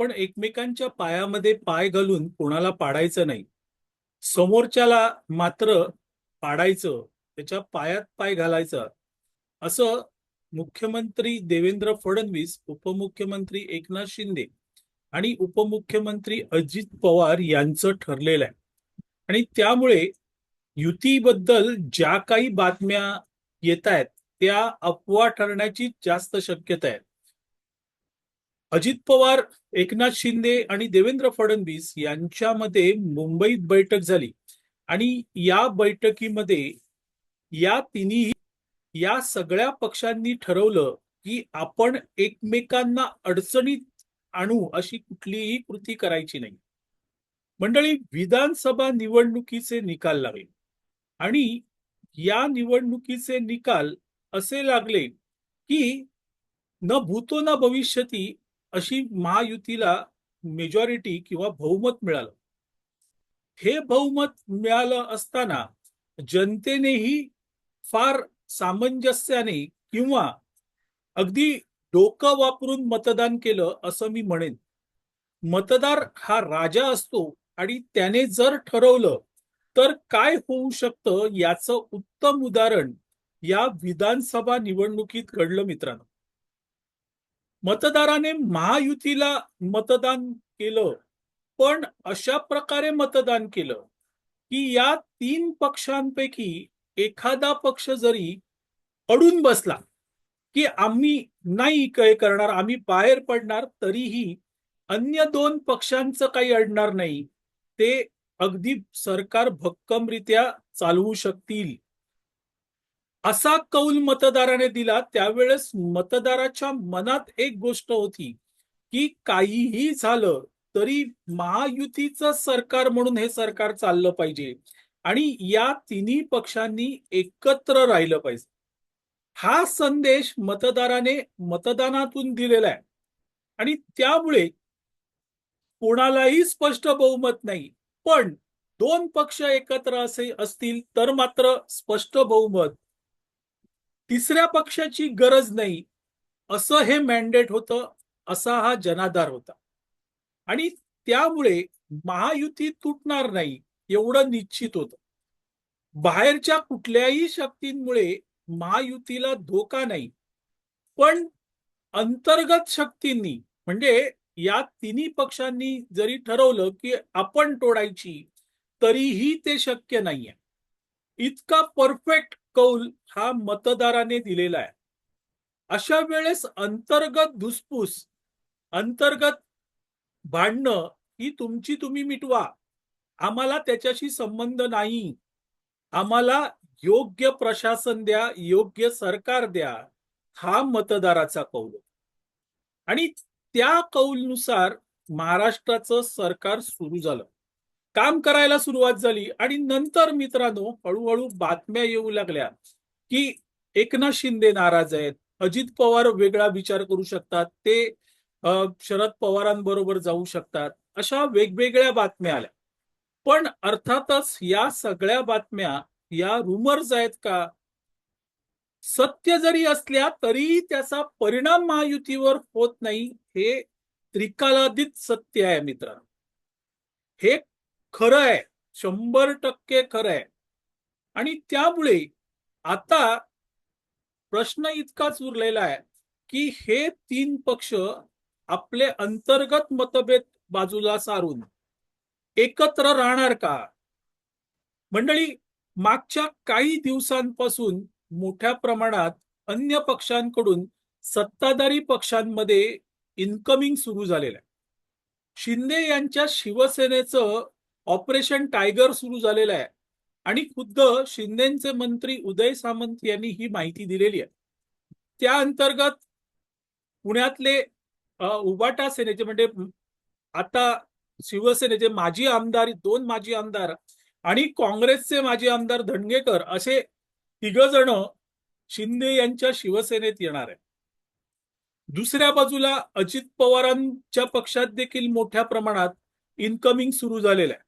आपण एकमेकांच्या पायामध्ये पाय घालून कोणाला पाडायचं नाही. समोरच्याला मात्र पाडायचं त्याच्या पायात पाय घालायचा. असं मुख्यमंत्री देवेंद्र फडणवीस उपमुख्यमंत्री एकनाथ शिंदे आणि उपमुख्यमंत्री अजित पवार यांचं ठरलेलं आहे. आणि त्यामुळे युतीबद्दल ज्या काही बातम्या येत आहेत त्या अफवा ठरण्याची जास्त शक्यता आहे. अजित पवार एकनाथ शिंदे आणि देवेंद्र फडणवीस यांच्यामध्ये मुंबईत बैठक झाली. आणि या बैठकीमध्ये या तिन्ही या सगळ्या पक्षांनी ठरवलं की आपण एकमेकांना अडचणीत आणू अशी कुठलीही कृती करायची नाही. मंडळी विधानसभा निवडणुकीचे निकाल लागले. आणि या निवडणुकीचे निकाल असे लागले की न भूतो न भविष्यती अशी महायुतीला मेजॉरिटी किंवा बहुमत मिळालं. हे बहुमत मिळालं असताना जनतेनेही फार सामंजस्याने किंवा अगदी डोकं वापरून मतदान केलं असं मी म्हणेन. मतदार हा राजा असतो आणि त्याने जर ठरवलं तर काय होऊ शकतं याचं उत्तम उदाहरण या विधानसभा निवडणुकीत घडलं मित्रांनो. मतदाराने महायुतीला मतदान केलं पण अशा प्रकारे मतदान केलं की या तीन पक्षांपैकी एखादा पक्ष जरी अडून बसला की आम्ही नाही काय करणार आम्ही बाहेर पडणार तरीही अन्य दोन पक्षांचं काही अडणार नाही ते अगदी सरकार भक्कमरित्या चालवू शकतील. असा कौल मतदाराने दिला त्यावेळेस मतदाराच्या मनात एक गोष्ट होती की काहीही झालं तरी महायुतीचं सरकार म्हणून हे सरकार चाललं पाहिजे. आणि या तिन्ही पक्षांनी एकत्र राहिलं पाहिजे. हा संदेश मतदाराने मतदानातून दिलेला आहे. आणि त्यामुळे कोणालाही स्पष्ट बहुमत नाही. पण दोन पक्ष एकत्र असे असतील तर मात्र स्पष्ट बहुमत तिसऱ्या पक्षाची गरज नाही. असं हे मॅन्डेट होतं असा हा जनाधार होता. आणि त्यामुळे महायुती तुटणार नाही एवढं निश्चित होतं. बाहेरच्या कुठल्याही शक्तींमुळे महायुतीला धोका नाही. पण अंतर्गत शक्तींनी म्हणजे या तिन्ही पक्षांनी जरी ठरवलं की आपण तोडायची तरीही ते शक्य नाहीये. इतका परफेक्ट कौल हा मतदाराने दिलेला आहे. अशा वेळेस अंतर्गत धुसफूस अंतर्गत भांडणं ही तुमची तुम्ही मिटवा. आम्हाला त्याच्याशी संबंध नाही. आम्हाला योग्य प्रशासन द्या योग्य सरकार द्या हा मतदाराचा कौल. आणि त्या कौलनुसार महाराष्ट्राचं सरकार सुरू झालं. काम करायला सुरुवात झाली आणि नंतर मित्रांनो हळूहळू बातम्या येऊ लागल्या की एकनाथ शिंदे नाराज आहेत. अजित पवार वेगळा विचार करू शकतात. ते शरद पवारांबरोबर जाऊ शकतात. अशा वेगवेगळ्या बातम्या आल्या. पण अर्थातच या सगळ्या बातम्या या रुमर्स आहेत का? सत्य जरी असल्या तरी त्याचा परिणाम महायुतीवर होत नाही. हे त्रिकालादित सत्य आहे मित्रांनो. हे खरं आहे शंभर टक्के खरं आहे आणि त्यामुळे आता प्रश्न इतकाच उरलेला आहे की हे तीन पक्ष आपले अंतर्गत मतभेद बाजूला सारून एकत्र राहणार का? मंडळी मागच्या काही दिवसांपासून मोठ्या प्रमाणात अन्य पक्षांकडून सत्ताधारी पक्षांमध्ये इन्कमिंग सुरू झालेलं आहे. शिंदे यांच्या शिवसेनेचं ऑपरेशन टायगर सुरू झालेलं आहे. आणि खुद्द शिंदेचे मंत्री उदय सामंत यांनी ही माहिती दिलेली आहे. त्या अंतर्गत पुण्यातले उबाटा सेनेचे म्हणजे आता शिवसेनेचे माजी आमदार दोन माजी आमदार आणि काँग्रेसचे माजी आमदार धनगेकर असे तिघ जण शिंदे यांच्या शिवसेनेत येणार आहे दुसऱ्या बाजूला अजित पवारांच्या पक्षात देखील मोठ्या प्रमाणात इन्कमिंग सुरू झालेलं आहे.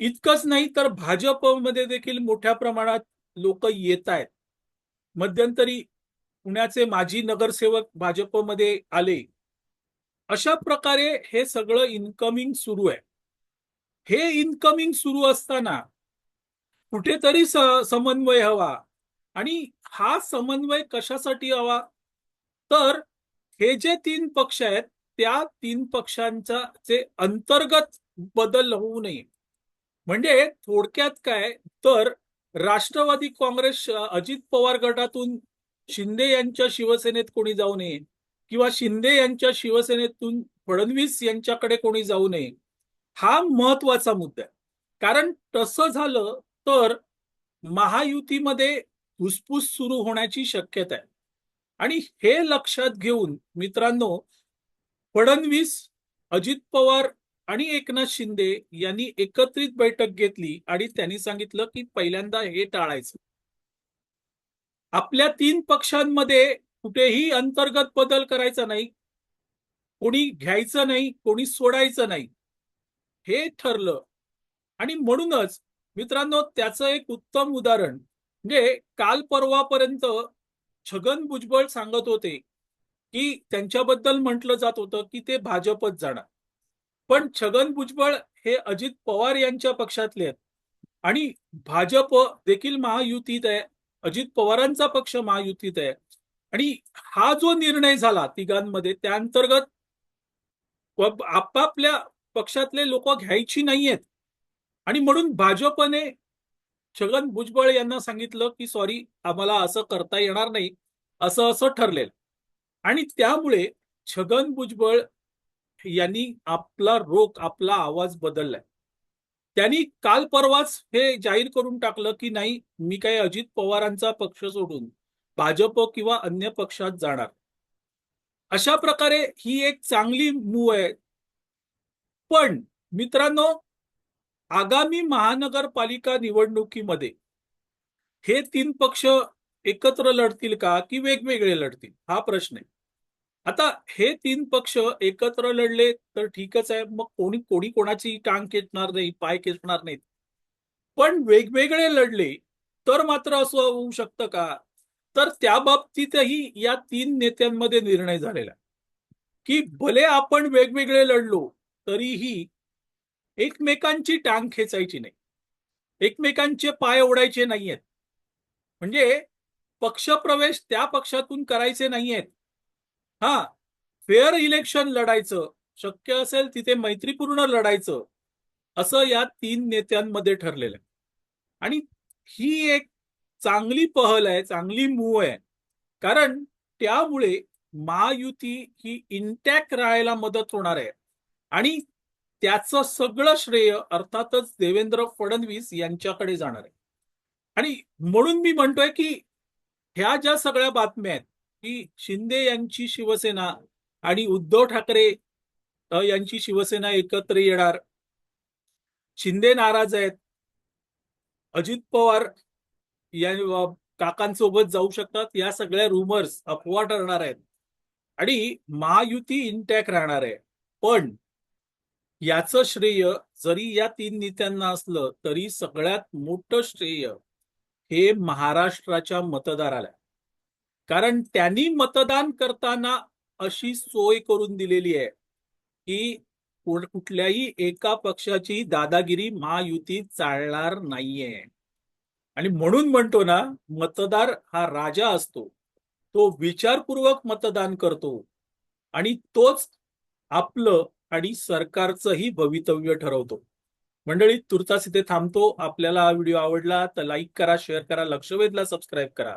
इतकंच नाही तर भाजपमध्ये देखील मोठ्या प्रमाणात लोक येत आहेत मध्यंतरी पुण्याचे माजी नगरसेवक भाजपमध्ये आले. अशा प्रकारे हे सगळं इन्कमिंग सुरू आहे. हे इन्कमिंग सुरू असताना कुठेतरी समन्वय हवा. आणि हा समन्वय कशासाठी हवा? तर हे जे तीन पक्ष आहेत त्या तीन पक्षांचा जे अंतर्गत बदल होऊ नये. म्हणजे थोडक्यात काय? तर राष्ट्रवादी काँग्रेस अजित पवार गटातून शिंदे यांच्या शिवसेनेत कोणी जाऊ नये किंवा शिंदे यांच्या शिवसेनेतून फडणवीस यांच्याकडे कोणी जाऊ नये हा महत्त्वाचा मुद्दा आहे. कारण तसं झालं तर महायुतीमध्ये फुसफुस सुरू होण्याची शक्यता आहे. आणि हे लक्षात घेऊन मित्रांनो फडणवीस अजित पवार आणि एकनाथ शिंदे यांनी एकत्रित बैठक घेतली आणि त्यांनी सांगितलं की पहिल्यांदा हे टाळायचं. आपल्या तीन पक्षांमध्ये कुठेही अंतर्गत बदल करायचा नाही कोणी घ्यायचं नाही कोणी सोडायचं नाही हे ठरलं. आणि म्हणूनच मित्रांनो त्याचं एक उत्तम उदाहरण म्हणजे काल परवापर्यंत छगन भुजबळ सांगत होते की त्यांच्याबद्दल म्हटलं जात होतं की ते भाजपच जाणार. पण छगन भुजबळ हे अजित पवार यांच्या पक्षातले आहेत. आणि भाजप देखील महायुतीत आहे. अजित पवारांचा पक्ष महायुतीत आहे. आणि हा जो निर्णय झाला तिघांमध्ये त्या अंतर्गत आपापल्या पक्षातले लोक घ्यायची नाहीयेत. आणि म्हणून भाजपने छगन भुजबळ यांना सांगितलं की सॉरी आम्हाला असं करता येणार नाही. असं असं ठरलेलं. आणि त्यामुळे छगन भुजबळ यांनी आपला रोख आपला आवाज बदललाय. त्यांनी काल परवाच हे जाहीर करून टाकलं की नाही मी काही अजित पवारांचा पक्ष सोडून भाजप किंवा अन्य पक्षात जाणार. अशा प्रकारे ही एक चांगली मूव आहे. पण मित्रांनो आगामी महानगरपालिका निवडणुकीमध्ये हे तीन पक्ष एकत्र लढतील का की वेगवेगळे लढतील? हा प्रश्न आहे. आता हे तीन पक्ष एकत्र लढले तर ठीकच आहे. मग कोणी कोणी कोणाची टांग खेचणार नाही पाय खेचणार नाहीत. पण वेगवेगळे लढले तर मात्र असं होऊ शकतं का? तर त्या बाबतीतही या तीन नेत्यांमध्ये निर्णय झालेला आहे. की भले आपण वेगवेगळे लढलो तरीही एकमेकांची टांग खेचायची नाही. एकमेकांचे पाय ओढायचे नाहीयेत. म्हणजे पक्षप्रवेश त्या पक्षातून करायचे नाहीयेत. हा फेअर इलेक्शन लढायचं. शक्य असेल तिथे मैत्रीपूर्ण लढायचं. असं या तीन नेत्यांमध्ये ठरलेलं आहे. आणि ही एक चांगली पहल आहे चांगली मूव आहे. कारण त्यामुळे महायुती ही इंटॅक्ट राहायला मदत होणार आहे. आणि त्याचं सगळं श्रेय अर्थातच देवेंद्र फडणवीस यांच्याकडे जाणार आहे. आणि म्हणून मी म्हणतोय की ह्या ज्या सगळ्या बातम्या आहेत की शिंदे यांची शिवसेना आणि उद्धव ठाकरे यांची शिवसेना एकत्र येणार. शिंदे नाराज आहेत. अजित पवार या काकांसोबत जाऊ शकतात. या सगळ्या रुमर्स अफवा ठरणार आहेत. आणि महायुती इंटॅक्ट राहणार आहे. पण याचं श्रेय जरी या तीन नेत्यांना असलं तरी सगळ्यात मोठं श्रेय हे महाराष्ट्राच्या मतदाराला आहे. कारण त्यांनी मतदान करताना अशी सोय करून दिलेली आहे की कुठल्याही एका पक्षाची दादागिरी महायुती चालणार नाहीये. आणि म्हणून म्हणतो ना मतदार हा राजा असतो. तो विचारपूर्वक मतदान करतो. आणि तोच आपलं आणि सरकारचंही भवितव्य ठरवतो. मंडळी तुर्तास इथे थांबतो. आपल्याला हा व्हिडिओ आवडला तर लाईक करा शेअर करा लक्ष वेधला सबस्क्राईब करा.